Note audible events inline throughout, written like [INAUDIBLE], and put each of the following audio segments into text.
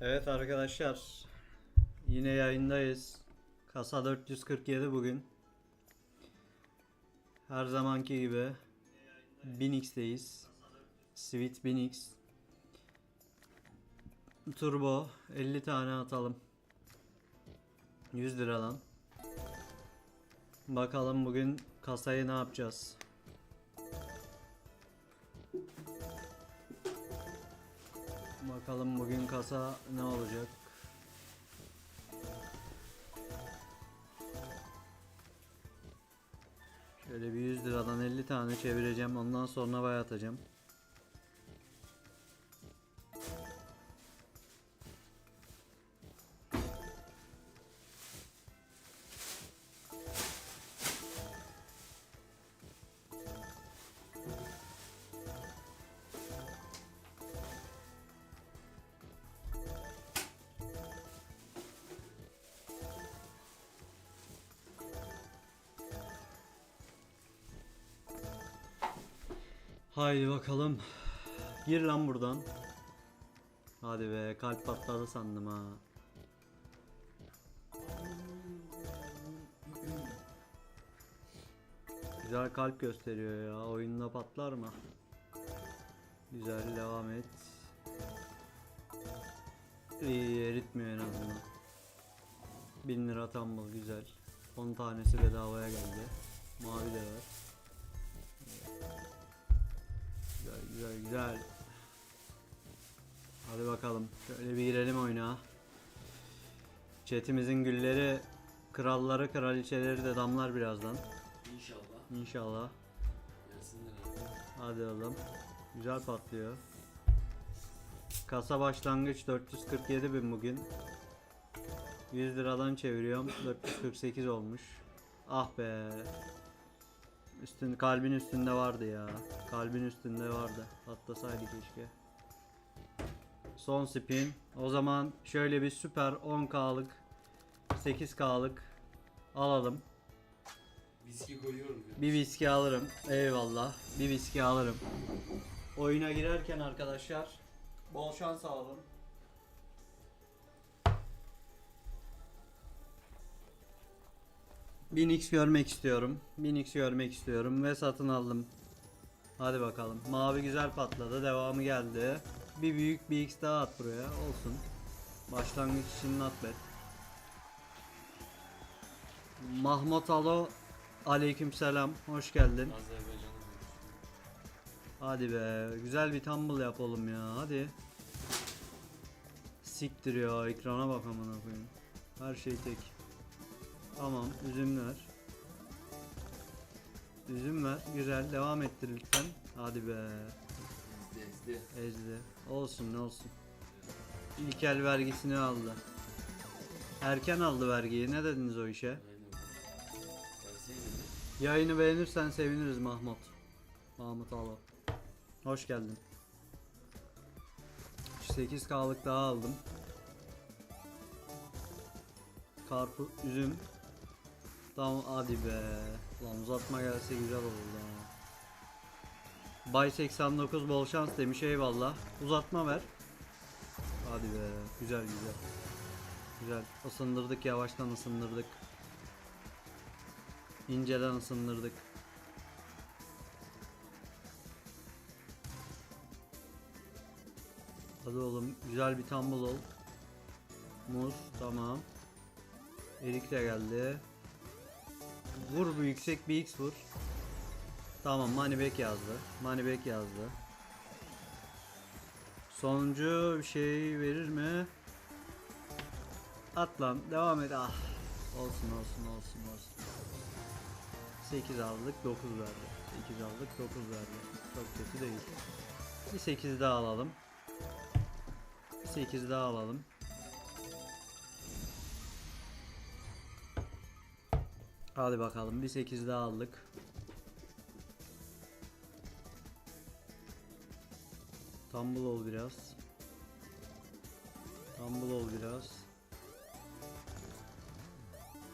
Evet arkadaşlar. Yine yayındayız. Kasa 447 bugün. Her zamanki gibi 1000x'teyiz. Sweet 1000x. Turbo 50 tane atalım. 100 liradan. Bakalım bugün kasayı ne yapacağız? Bakalım bugün kasa ne olacak? Şöyle bir 100 liradan 50 tane çevireceğim. Ondan sonra bay Haydi bakalım. Gir lan buradan. Hadi be kalp patladı sandım ha. Güzel kalp gösteriyor ya. Oyunda patlar mı? Güzel devam et. İyi eritmiyor en azından. 1000 lira tambal güzel. 10 tanesi bedavaya geldi. Mavi de var. Güzel güzel güzel. Hadi bakalım. Şöyle bir girelim oyuna. Chat'imizin gülleri, kralları, kraliçeleri de damlar birazdan. İnşallah. İnşallah. Gelsinler abi. Hadi oğlum. Güzel patlıyor. Kasa başlangıç 447 bin bugün. 100 liradan çeviriyorum. 448 olmuş. Ah be. Üstün kalbin üstünde vardı ya. Kalbin üstünde vardı. Atlasaydı keşke. Son spin. O zaman şöyle bir süper 10k'lık 8k'lık alalım. Viski koyuyorum ya. Bir viski alırım. Eyvallah. Bir viski alırım. Oyuna girerken arkadaşlar bol şans alalım. Bin x görmek istiyorum. 1000x görmek istiyorum ve satın aldım. Hadi bakalım. Mavi güzel patladı. Devamı geldi. Bir büyük bir x daha at buraya. Olsun. Başlangıç için not bad. Mahmut Alo Aleykümselam. Hoş geldin. Hadi be. Güzel bir tumble yap oğlum ya. Hadi. Siktir ya. Ekrana bak amına koyayım. Her şey tek. Tamam. Üzüm ver. Üzüm ver. Güzel. Devam ettir lütfen. Hadi be. Ezdi ezdi. Ezdi. Olsun ne olsun. İlk el vergisini aldı. Erken aldı vergiyi. Ne dediniz o işe? Aynen. Verseydi mi? Yayını beğenirsen seviniriz Mahmut. Mahmut Alo. Hoş geldin. 8K'lık daha aldım. Karpuz, üzüm. Tamam hadi be. Lan uzatma gelse güzel olurdu ha. Bay 89 bol şans demiş eyvallah. Uzatma ver. Hadi be. Güzel güzel. Güzel. Isındırdık yavaştan ısındırdık. İnceden ısındırdık. Hadi oğlum güzel bir tumble ol. Muz tamam. Erik de geldi. Vur bu yüksek bir X vur. Tamam Moneyback yazdı. Moneyback yazdı. Sonuncu bir şey verir mi? At lan devam et ah. Olsun olsun olsun olsun. 8 aldık 9 verdi. 8 aldık 9 verdi. Çok kötü değil. Bir 8 daha alalım. Bir 8 daha alalım. Hadi bakalım bir 8 daha aldık. Tumble ol biraz. Tumble ol biraz.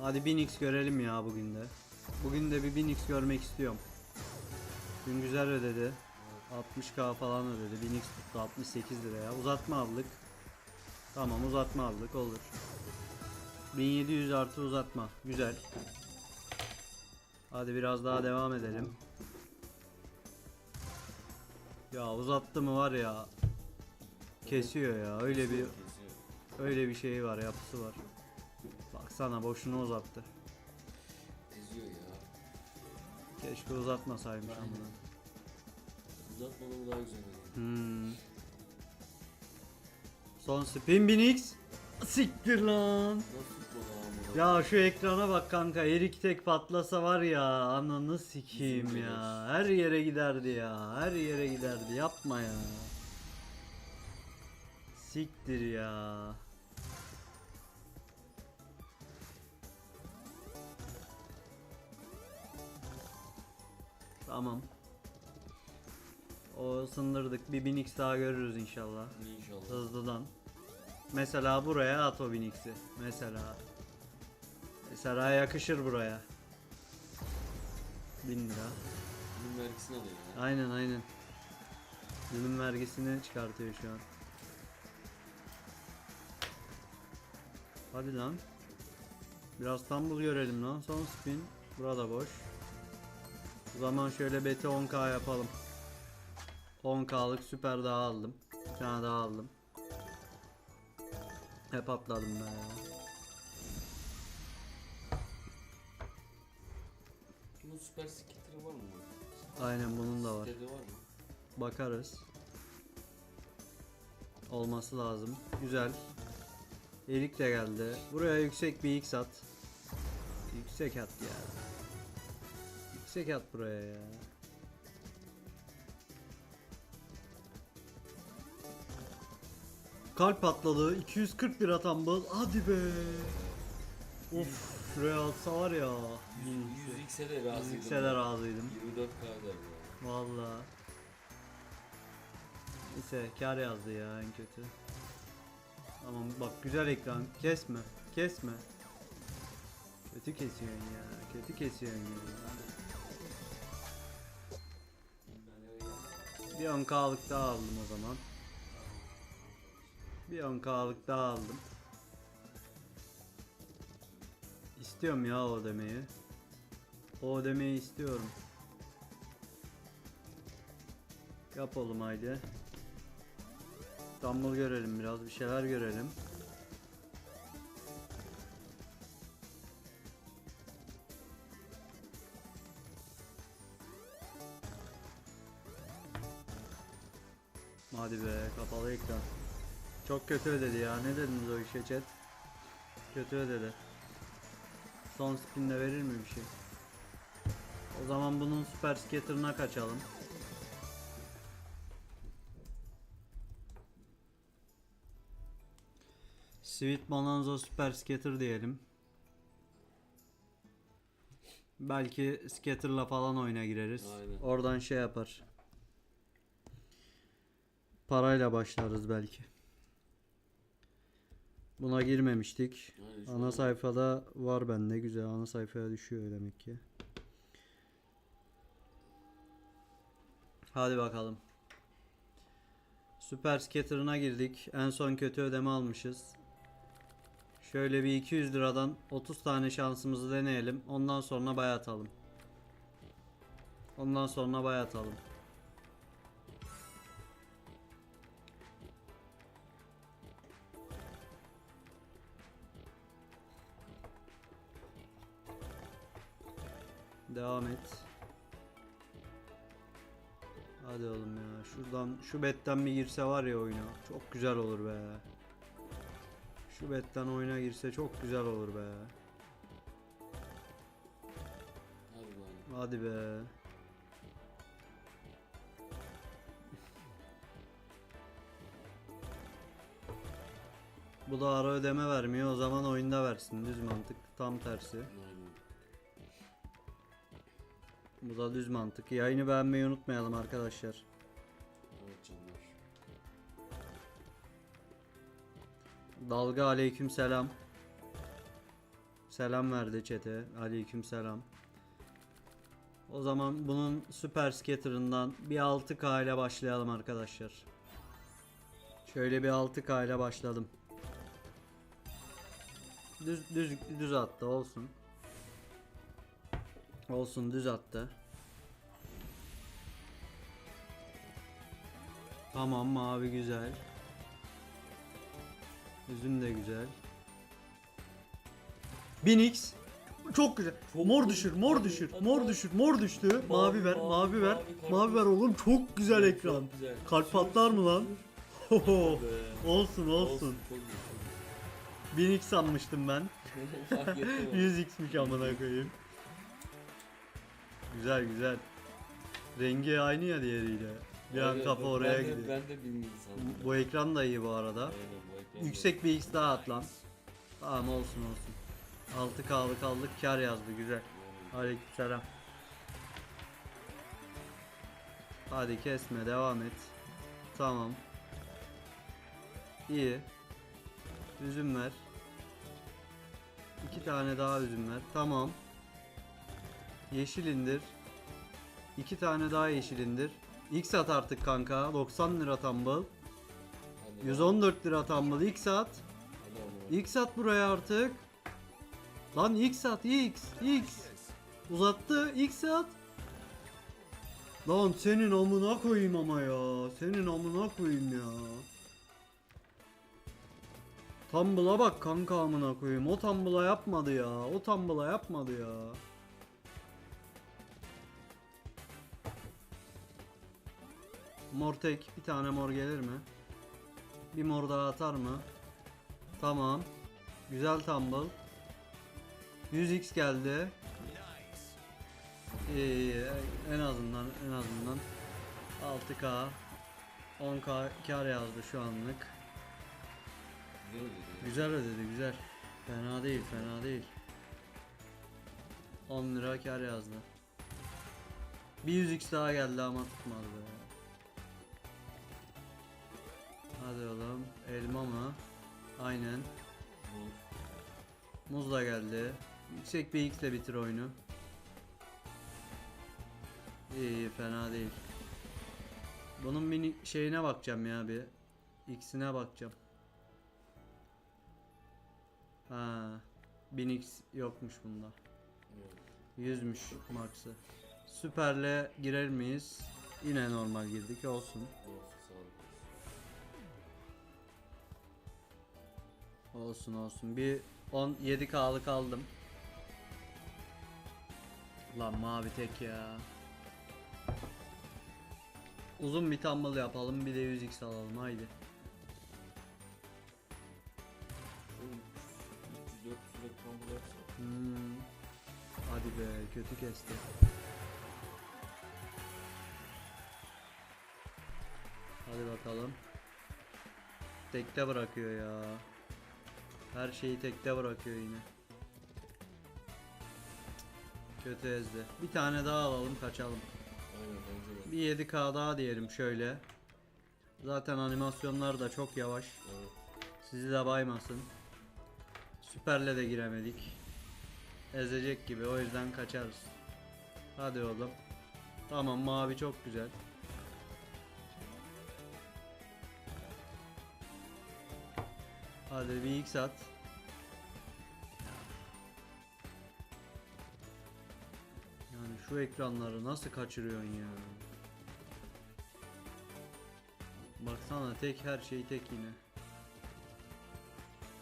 Hadi 1000x görelim ya bugün de. Bugün de bir 1000x görmek istiyorum. Dün güzel ödedi. 60k falan ödedi. 1000x tuttu 68 liraya. Uzatma aldık. Tamam uzatma aldık olur. 1700 artı uzatma. Güzel. Hadi biraz daha devam edelim. Ya uzattı mı var ya. Kesiyor ya. Öyle bir öyle bir şey var, yapısı var. Baksana boşuna uzattı. Eziyor ya. Keşke uzatmasaymış Aynen. ama. Uzatmadan daha güzel. Hmm. Son spin binix. Siktir lan. Nasıl? Ya şu ekrana bak kanka. Erik tek patlasa var ya. Ananı sikeyim ya. Her yere giderdi ya. Her yere giderdi. Yapma ya. Siktir ya. Tamam. O sındırdık. Bir binix daha görürüz inşallah. İnşallah. Hızlıdan. Mesela buraya at o binix'i. Mesela. Mesela yakışır buraya. 1000 lira. Bunun vergisini alıyor ya. Aynen aynen. Ürün vergisini çıkartıyor şu an. Hadi lan. Biraz İstanbul görelim lan. Son spin. Burada boş. O zaman şöyle beti 10k yapalım. 10k'lık süper daha aldım. Bir tane daha aldım. Hep atladım ben ya. Süper skitter'ı var mı? Aynen bunun da var. Sitede var mı? Bakarız. Olması lazım. Güzel. Erik de geldi. Buraya yüksek bir X at. Yüksek at ya. Yüksek at buraya ya. Kalp patladı. 241 atan bal. Hadi be. Of şuraya atsa var ya. 100 x'e de razıydım. X'e de razıydım. 24k der bu. Valla. Neyse kar yazdı ya en kötü. Tamam bak güzel ekran. Kesme. Kesme. Kötü kesiyorsun ya. Kötü kesiyorsun ya. Bir 10k'lık daha aldım o zaman. Bir 10k'lık daha aldım. İstiyorum ya o demeyi. O demeyi istiyorum. Yap oğlum haydi. İstanbul görelim biraz bir şeyler görelim. Hadi be kapalı ekran. Çok kötü ödedi ya. Ne dediniz o işe chat? Kötü ödedi. Son spinle verir mi bir şey? O zaman bunun süper skater'ına kaçalım. Sweet Bonanza Super Scatter diyelim. Belki Scatter'la falan oyuna gireriz. Aynen. Oradan şey yapar. Parayla başlarız belki. Buna girmemiştik. Aynen, şu Ana an- sayfada var bende güzel. Ana sayfaya düşüyor demek ki. Hadi bakalım. Süper Scatter'ına girdik. En son kötü ödeme almışız. Şöyle bir 200 liradan 30 tane şansımızı deneyelim. Ondan sonra bayatalım. Ondan sonra bayatalım. Devam et. Hadi oğlum ya. Şuradan şu betten bir girse var ya oyuna. Çok güzel olur be. Şu betten oyuna girse çok güzel olur be. Hadi be. Bu da ara ödeme vermiyor. O zaman oyunda versin. Düz mantık. Tam tersi. Aynen. Bu da düz mantık. Yayını beğenmeyi unutmayalım arkadaşlar. Evet canlar. Dalga aleyküm selam. Selam verdi çete. Aleyküm selam. O zaman bunun süper scatter'ından bir 6K ile başlayalım arkadaşlar. Şöyle bir 6K ile başladım. Düz düz düz attı olsun. Olsun düz attı. Tamam mavi güzel. Üzüm de güzel. 1000x çok güzel. mor düşür, mor düşür, mor düşür, mor düştü. Mavi ver, mavi ver. Mavi ver oğlum çok güzel ekran. Çok güzel. Kalp patlar mı lan? Hoho. Be. olsun olsun. Çok iyi. 1000x sanmıştım ben. çok [LAUGHS] iyi. Fark ettim ama. [LAUGHS] 100x'miş amına koyayım. Güzel güzel. Rengi aynı ya diğeriyle. Bir an kafa ben oraya de- gidiyor. Ben de bilmiyorum sandım. Bu ekran da iyi bu arada. Aynen, bu ekran Yüksek bir x daha at lan. Tamam olsun olsun. 6K'lık aldık kar yazdı güzel. Aleykümselam. Hadi kesme devam et. Tamam. İyi. Üzüm ver. İki tane daha üzüm ver. Tamam. Yeşil indir. İki tane daha yeşil indir. X at artık kanka. 90 lira tumble. Hadi 114 lira tumble. X at. X at buraya artık. Lan X at X X. Uzattı X at. Lan senin amına koyayım ama ya. Senin amına koyayım ya. Tumble'a bak kanka amına koyayım. O Tumble'a yapmadı ya. O Tumble'a yapmadı ya. Mor tek. Bir tane mor gelir mi? Bir mor daha atar mı? Tamam. Güzel tumble. 100x geldi. İyi, iyi, en azından en azından 6k 10k kar yazdı şu anlık. Güzel ödedi. Güzel. Fena değil fena değil. 10 lira kar yazdı. Bir 100x daha geldi ama tutmadı be. Hadi oğlum elma mı? Aynen. Mor. Muz da geldi. Yüksek bir X ile bitir oyunu. İyi, iyi fena değil. Bunun mini şeyine bakacağım ya bir. X'ine bakacağım. Ha, 1000x yokmuş bunda. Evet. 100'müş max'ı. Süperle girer miyiz? Yine normal girdik olsun. Olsun, olsun. Olsun. Bir 17k'lık aldım. Lan mavi tek ya. Uzun bir tumble yapalım bir de 100x alalım haydi. Şu 300 400 lira kombo yapsa. Hmm. Hadi be kötü kesti. Hadi bakalım. Tekte bırakıyor ya. Her şeyi tekte bırakıyor yine. Kötü ezdi. Bir tane daha alalım kaçalım. Aynen bence de. Bir 7k daha diyelim şöyle. Zaten animasyonlar da çok yavaş. Evet. Sizi de baymasın. Süperle de giremedik. Ezecek gibi o yüzden kaçarız. Hadi oğlum. Tamam mavi çok güzel. Hadi bir x at. Yani şu ekranları nasıl kaçırıyorsun ya? Baksana tek her şey tek yine.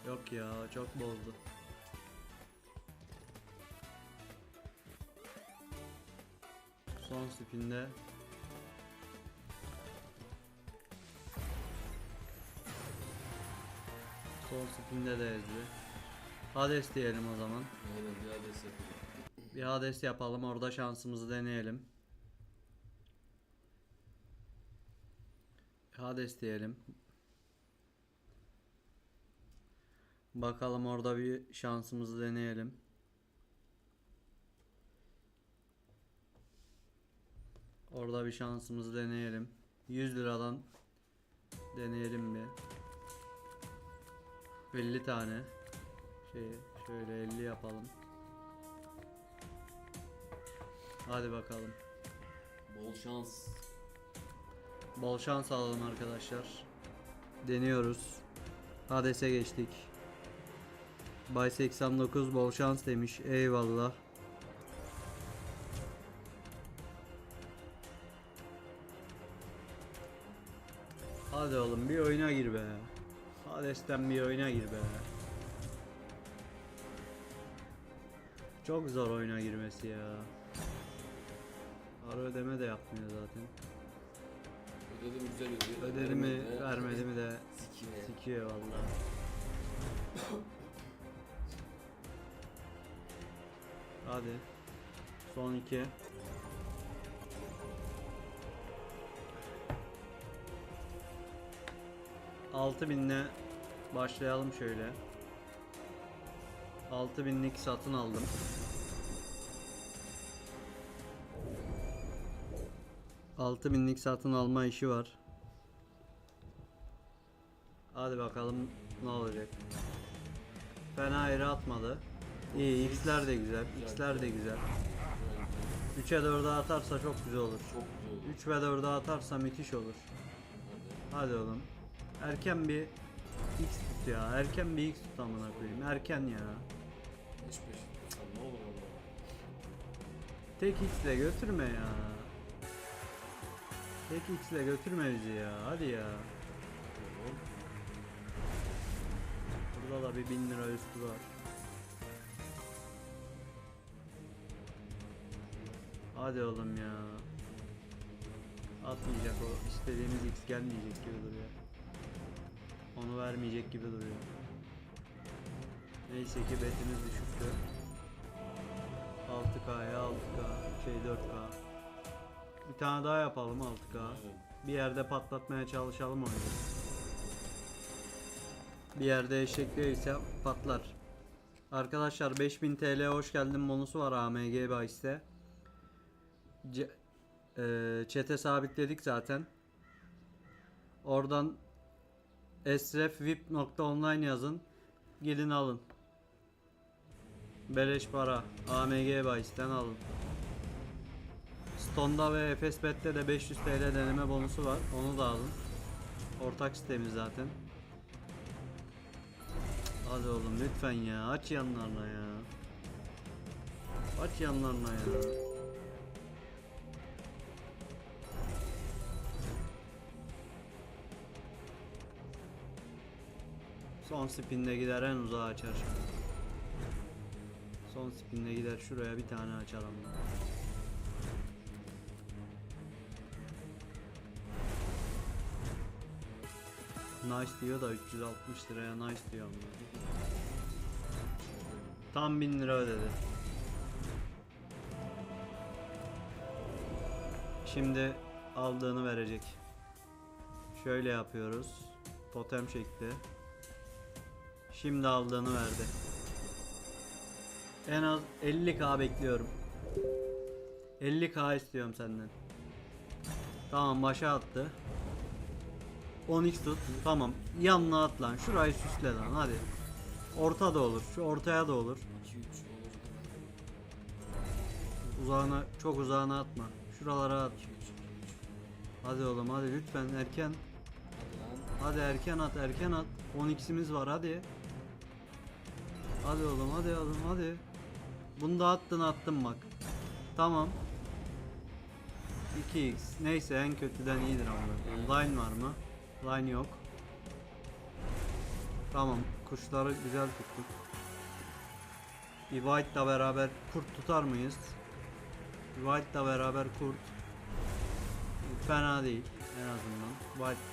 Yok ya çok bozdu. Son spinde Son spinde de ezdi. Hades diyelim o zaman. Aynen bir adet yapıyor. Bir Hades yapalım orada şansımızı deneyelim. Hades diyelim. Bakalım orada bir şansımızı deneyelim. Orada bir şansımızı deneyelim. 100 liradan deneyelim bir. 50 tane. Şey şöyle 50 yapalım. Hadi bakalım. Bol şans. Bol şans alalım arkadaşlar. Deniyoruz. Hades'e geçtik. Bay 89 bol şans demiş. Eyvallah. Hadi oğlum bir oyuna gir be. Hades'ten bir oyuna gir be. Çok zor oyuna girmesi ya. Ara ödeme de yapmıyor zaten. Ödedim güzel ödüyor. Ödedi mi vermedi mi de Sikiyor. sikiyor valla. Hadi. Son iki. Altı binle başlayalım şöyle. Altı binlik satın aldım. Altı binlik satın alma işi var. Hadi bakalım ne olacak. Fena yere atmadı. İyi X'ler de güzel. X'ler de güzel. 3'e 4'e atarsa çok güzel olur. Çok güzel oldu. 3 ve 4'e atarsa müthiş olur. Hadi oğlum. Erken bir X tut ya. Erken bir X tut amına koyayım. Erken ya. Beş. Lan ne olur Allah. Tek X ile götürme ya. Tek X ile götürme bizi ya. Hadi ya. Burada da bir 1000 lira üstü var. Hadi oğlum ya. Atmayacak o. istediğimiz X gelmeyecek gibi duruyor. Onu vermeyecek gibi duruyor. Neyse ki betimiz düşüktü. 6K'ya 6K şey 4K. Bir tane daha yapalım 6K. Aynen. Bir yerde patlatmaya çalışalım onu. Bir yerde eşek değilse patlar. Arkadaşlar 5000 TL hoş geldin bonusu var AMG Bahis'te. C- eee, Chat'e sabitledik zaten. Oradan esrefvip.online yazın. Gidin alın. Beleş para. AMG Bahis'ten alın. Stone'da ve Efes Bet'te de 500 TL deneme bonusu var. Onu da alın. Ortak sitemiz zaten. Hadi oğlum lütfen ya. Aç yanlarına ya. Aç yanlarına ya. Son spinde gider en uzağa açar. Son spinde gider şuraya bir tane açalım. Nice diyor da 360 liraya nice diyor ama. Tam 1000 lira ödedi. Şimdi aldığını verecek. Şöyle yapıyoruz. Totem şekli. Şimdi aldığını verdi. En az 50k bekliyorum. 50k istiyorum senden. Tamam başa attı. 10x tut. Tamam. Yanına at lan. Şurayı süsle lan hadi. Orta da olur. Şu ortaya da olur. 2 3 olur. Uzağına çok uzağına atma. Şuralara at. 2 3 2 3. Hadi oğlum hadi lütfen erken. Hadi erken at erken at. 10x'imiz var hadi. Hadi oğlum hadi oğlum hadi. Bunu da attın attın bak. Tamam. 2x. Neyse en kötüden iyidir ama. Line var mı? Line yok. Tamam. Kuşları güzel tuttuk. Bir White'la beraber kurt tutar mıyız? Bir White'la beraber kurt. Fena değil en azından. White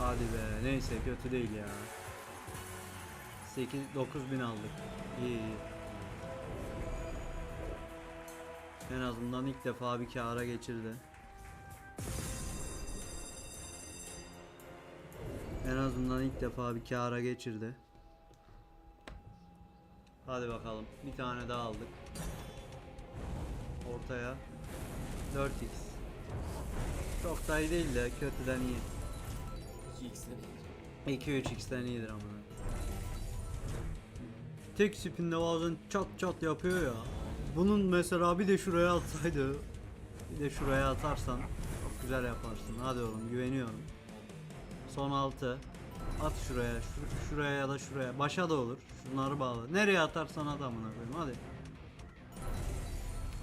Hadi be neyse kötü değil ya. 8 bin aldık. İyi iyi. En azından ilk defa bir kâra geçirdi. En azından ilk defa bir kâra geçirdi. Hadi bakalım. Bir tane daha aldık. Ortaya 4x. Çok da iyi değil de kötüden iyi. 2 x'den iyidir. 2-3x'ten iyidir ama. Tek spinde bazen çat çat yapıyor ya. Bunun mesela bir de şuraya atsaydı. Bir de şuraya atarsan çok güzel yaparsın. Hadi oğlum güveniyorum. Son 6. At şuraya, şur- şuraya ya da şuraya. Başa da olur. Şunları bağla. Nereye atarsan at amına koyayım hadi.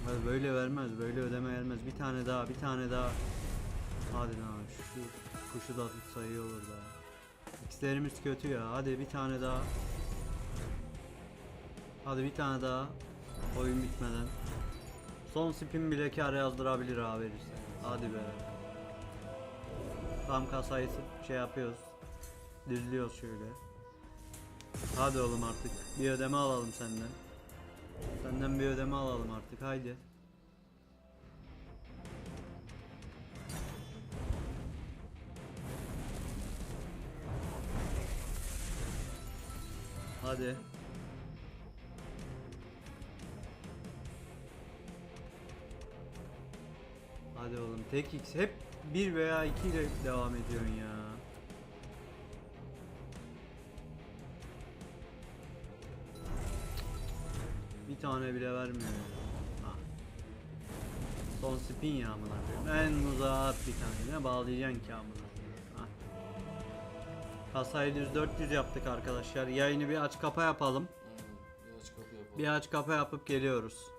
Hadi böyle vermez, böyle ödeme gelmez. Bir tane daha, bir tane daha. Hadi lan şu kuşu da iyi olur da. X'lerimiz kötü ya. Hadi bir tane daha. Hadi bir tane daha. Oyun bitmeden. Son spin bile kar yazdırabilir ha verirse. Hadi be. Tam kasayı şey yapıyoruz. Düzlüyoruz şöyle. Hadi oğlum artık. Bir ödeme alalım senden. Senden bir ödeme alalım artık. Haydi. Hadi. Hadi oğlum tek x hep 1 veya 2 ile devam ediyorsun ya. Bir tane bile vermiyor. Ah. Son spin ya amına koyayım. En uzağa bir tane. Ne bağlayacaksın ki amına. Kasayı düz 400 yaptık arkadaşlar. Yayını bir aç kapa yapalım. Aynen. Bir aç kapı yapalım. Bir aç kapa yapıp geliyoruz.